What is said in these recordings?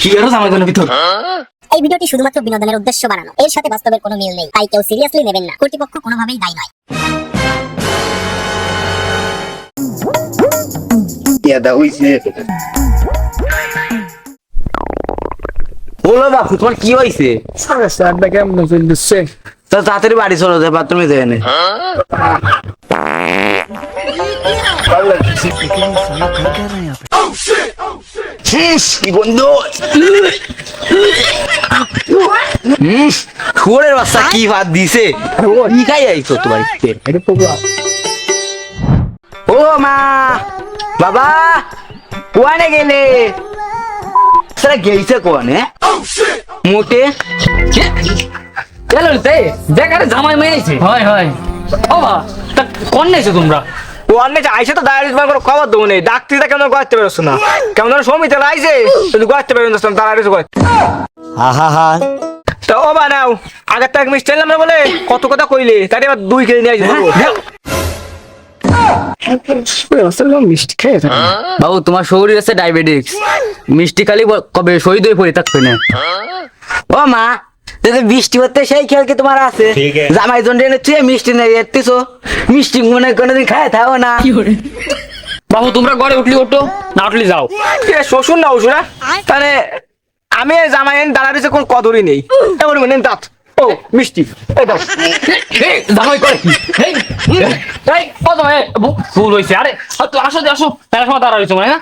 কি আরও জামাই ভিতর? এই ভিডিওটি শুধুমাত্র বিনোদনের উদ্দেশ্য বানানো এর সাথে বাস্তবের কোনো মিল নেই তাই কেউ সিরিয়াসলি নেবেন না। কর্তৃপক্ষ কোনোভাবেই দায়ী নয়। বলো বাপু তোমার কি হয়েছে? স্যারটা কেমন চলছে তাড়াতাড়ি বাড়ি চলো যে বাথরুমে যাবে না শুয়োরের বাচ্চা কি ভাত দিছে? কি খাই আইছো তোমার ও মা বাবা কোয়ানে গেলে? সেটা গেইছে কোয়ানে? মোটে? চলো তে দেখারে জামাই মেয়ে আইছে। হয় হয়। ও বা তা কোন নাইছো তোমরা? ওয়ানে আইসে তো খবর দেবো নেই। ডাক্তারটা কেমন করতে পারছ না কেমন ধরো সমিতে করতে না ডায়ালিস করে হা হা। তা ও বানাও আগের তো এক মিষ্টি এলাম না বলে কত কথা কইলে এবার দুই কেজি নিয়ে আসবে। মিষ্টি খেয়ে বাবু তোমার শরীর আছে ডায়াবেটিস। মিষ্টি খালি কবে শহীদ হয়ে পড়ে থাকবে না। ও মা বৃষ্টি হতে সেই খেয়াল কি তোমার আছে? জামাই জন এনে তুই মিষ্টি নেই এতিছো মিষ্টি মনে কোনোদিন খায় থাকো না। বাবু তোমরা ঘরে উঠলি ওঠো। না উঠলি যাও। শ্বশুর না ওষুধ তাহলে আমি জামাই এনে দাঁড়া দিয়েছে কোন কদরই নেই। এমন মানে দাঁত। ও মিষ্টি। এই দাও। এই, জামাই করে ভুল হয়েছে আরে তো আসো আসো। মেলা সময় দাঁড়া হয়েছে মনে না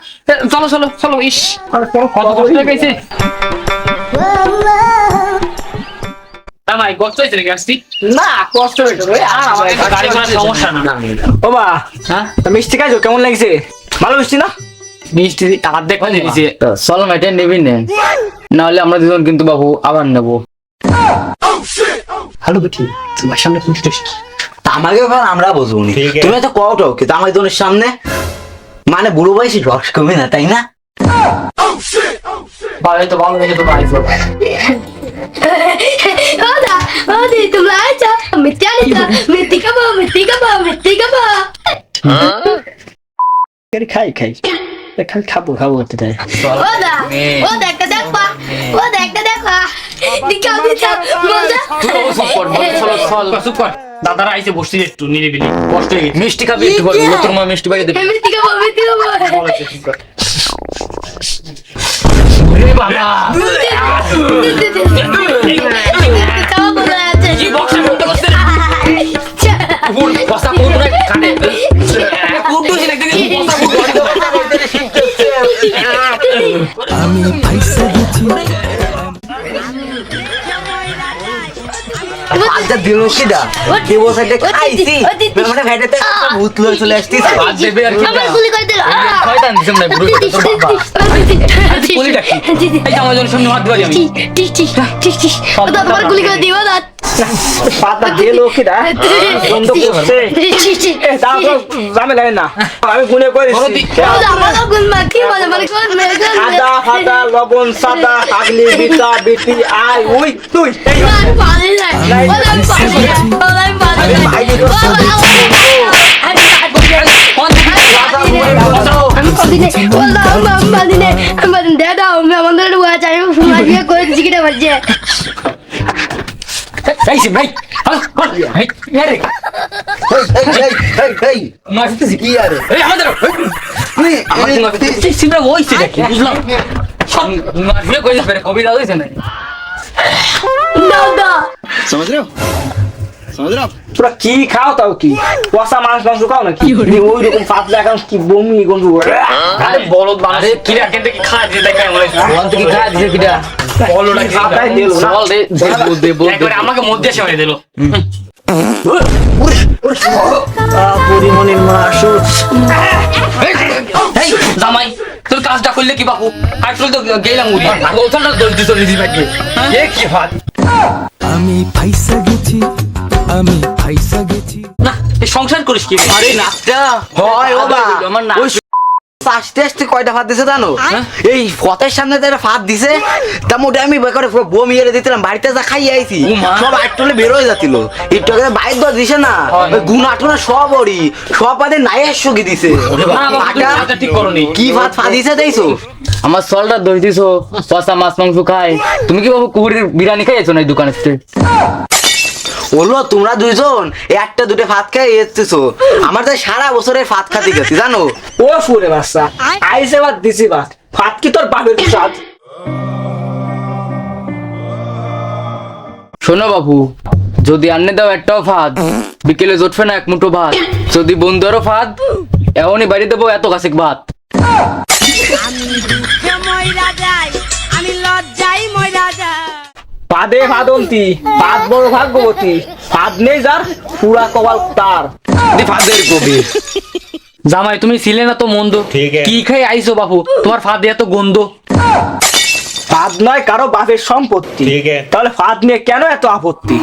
চলো চলো চলো ইস। কত কষ্ট হয়ে গেছে জামাই কষ্ট হয়েছে নাকি আসছি? না কষ্ট হয়েছে আর আমার গাড়ি ঘোড়ার সমস্যা না। ও বা হ্যাঁ? মিষ্টি খাইছো? কেমন লাগছে? ভালো মিষ্টি না? মিষ্টি অর্ধেক করে দিয়েছে চলো না এটা নেবি না। নাহলে আমরা দুজন কিন্তু বাবু আবার নেব। ভালো বেটি তোমার সামনে আমাকে আমরা বুঝব তুমি তো কওটাও কিন্তু আমার জনের সামনে মানে বুড়ো বয়সী রস কমে না তাই না? ভালো তো ভালো তো পাইছো Oda, Oda, তোমরা আছো মিথ্যে আনিছো মিথ্যে খাব মিথ্যে খাব মিথ্যে খাব খাই খাই খাই খাব খাব করতে চাই ওদা ওদা একটা দেখবা ওদা একটা দেখবা মজা দাদারা একটু নিরিবিলি কষ্ট হয়ে মিষ্টি খাবি একটু তোর মা মিষ্টি বাইরে দেবে। মিথ্যে খাব মিথ্যে খাব। রে বাবা। আমি ফাইসা গেছি আচ্ছা দিল কি দা কি বলছে খাইছি মানে ভেটাতে ভূত লয়ে চলে আসতিস বাদ দেবে আর কি গুলি করে দিল শয়তান দিছম না বুড়ো তোর বাবা গুলি ডাকি এই আমার জন্য সামনে হাত দিবা আমি টিস টিস টিস টিস ওদা তোমার গুলি করে দিও ওদা পাতা দিয়ে লোক কি দা বন্ধ করছে এ দাও জামে লাগে না আমি গুনে করে বড় দিচ্ছি দি- ওদা আমার গুল মার কি বলে মানে কোন আদা ফাদা লবণ সাদা আগলি বিতা বিটি আই উই তুই এই মার পালে না ওদা পালে না ওদা পালে না আমি কদিনে ওদা আমি বাদিনে আমি বাদিনে দাদা আমি আমাদের রুয়া চাই সমাজ বিয়ে করে দিছি বাজে এই সে ভাই বুঝলাম। ওই রকম পাতলা এখন কি বমি গন্ধ আরে বলদ কেন খা মনে খা কিটা বলটা দিল? না। বল দে আমাকে মধ্যে এসে মেরে দিল। পরিমণির জামাই তোর কাজটা করলে কি বাবু আইফল তো গেলাম নিজে ভাগ্যে এ কি হাত আমি ফাইসা গেছি। আমি ফাইসা গেছি। না সংসার করিস কি? আরে নাচটা হয় ও বা আমার নাচ আস্তে আস্তে কয়টা ফাঁদ দিছে জানো? এই ফতের সামনে তো একটা ফাঁদ দিছে তা মোটে আমি বেকারে পুরো বমি এড়ে দিতেলাম বাড়িতে যা খাই আইছি। সব আটটলে বের হয়ে যাচ্ছিল একটু আগে বাইর দর দিছে না। ওই গুনা টুনা সব ওরি সব পাতে নাইয়ের সুগি দিছে। না, কি ফাঁদ ফাঁদিছে দেইছো আমার সলটা দই দিছো পচা মাছ মাংস খাই তুমি কি বাবু কুকুরের বিরিয়ানি খাইছো না এই দোকানে? বলল তোমরা দুইজন একটা দুটো ফাঁদ খেয়ে এসতেছো আমার তো সারা বছরের ফাঁদ খাতে গেছি জানো? ও ফুরে বাচ্চা আইসে বাদ দিছি বাদ ফাট কি তোর বাপের প্রসাদ? শোনো বাবু যদি আন্নে দাও একটাও ফাঁদ বিকেলে জুটবে না এক মুঠো ভাত। যদি বন্ধুরও ফাঁদ এমনই বাড়ি দেবো এত কাছে ভাত। পাদে ভাদন্তি পাদ বড় ভাগ্যবতী পাদ নেই যার পুরা কবাল তার। ফাদের কবি। জামাই তুমি ছিলে না তো মন্দ? কি খাই আইসো বাপু? তোমার ফাঁদে এত গন্ধ। ফাদ নয় কারও বাপের সম্পত্তি। তাহলে ফাদ নিয়ে কেন এত আপত্তি?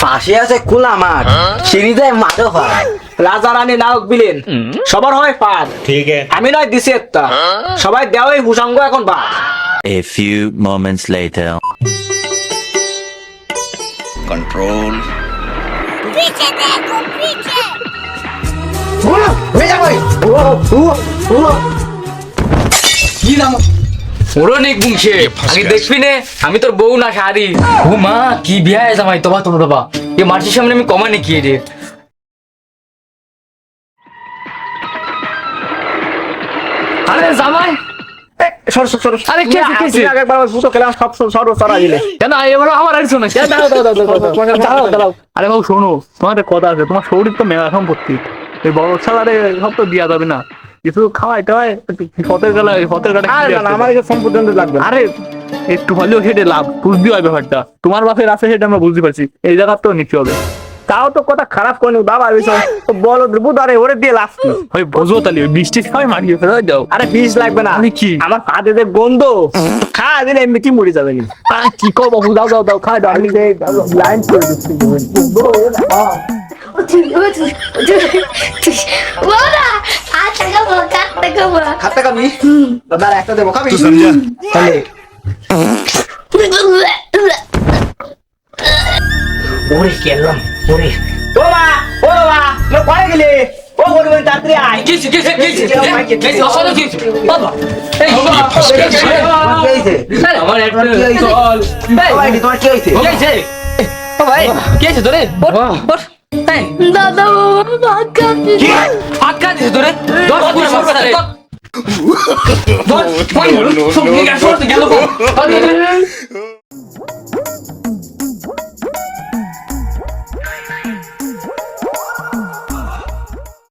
ফাঁসে আছে কুলা মাঠ সিঁড়ি দেয় মাঠও হয় রাজা রানী নায়ক বিলেন সবার হয় ফাদ। ঠিক আমি নয় দিছি একটা। সবাই দেওয়াই ভূসঙ্গ এখন বাদ A few moments later. Control. কি নাম ওরো বুংশে আগে দেখবি নে আমি তোর বউ না শাড়ি ও মা কি বিয়া জামাই তোবা তোর বাবা এ মার্চির সামনে আমি কমানে কি রে আরে জামাই সর সর সর। আরে কি কি খেলাম সব সর সরা দিলে। কেন? এবার আমার শোনা বাবু শোনো তোমার কথা আছে তোমার শরীর তো মেলা সম্পত্তি। এই বড় সালারে সব তো দিয়া যাবে না। কিছু খাওয়াই টাওয়াই একটু ফতের গালা আমার সম্পত্তি লাগবে আরে একটু হলেও হেঁটে লাভ বুঝতে হয় ব্যাপারটা। তোমার বাপের আছে সেটা আমরা বুঝতে পারছি। এই জায়গা তো নিতে হবে। তাও তো কথা খারাপ করেনি বাবা বল বলো বুধারে ওরে দিয়ে লাভ কি ওই বোঝো তাহলে ওই বৃষ্টি খাওয়াই মারিয়ে ফেলে দাও। আরে বিষ লাগবে না। আমি কি? আমার পাতে যে গন্ধ। খা দিলে এমনি কি মরে যাবে নি? কি কো বাবু দাও দাও দাও খা দাও। লাইন করে দিচ্ছি একটা দেবো খাবি? ওরে কেলাম ওরে ও মা ও বাবা লো পড়ে গেলে? ও বলবেন তাড়াতাড়ি আয়। কি কি কি কি কি অসল বাবা এই বাবা কি হয়েছে? আমার একটা তোমার কি হয়েছে? চল ও ভাই, তোমার কি হয়েছে? কি হয়েছে? ও ভাই কি হয়েছে তোরে? ওঠ ওঠ দাদা বাবা ভাত খাচ্ছি হাত কাজ দিছে তোরে? দশ কুড়ি সরকার দশ কই সব নিয়ে গেল গেল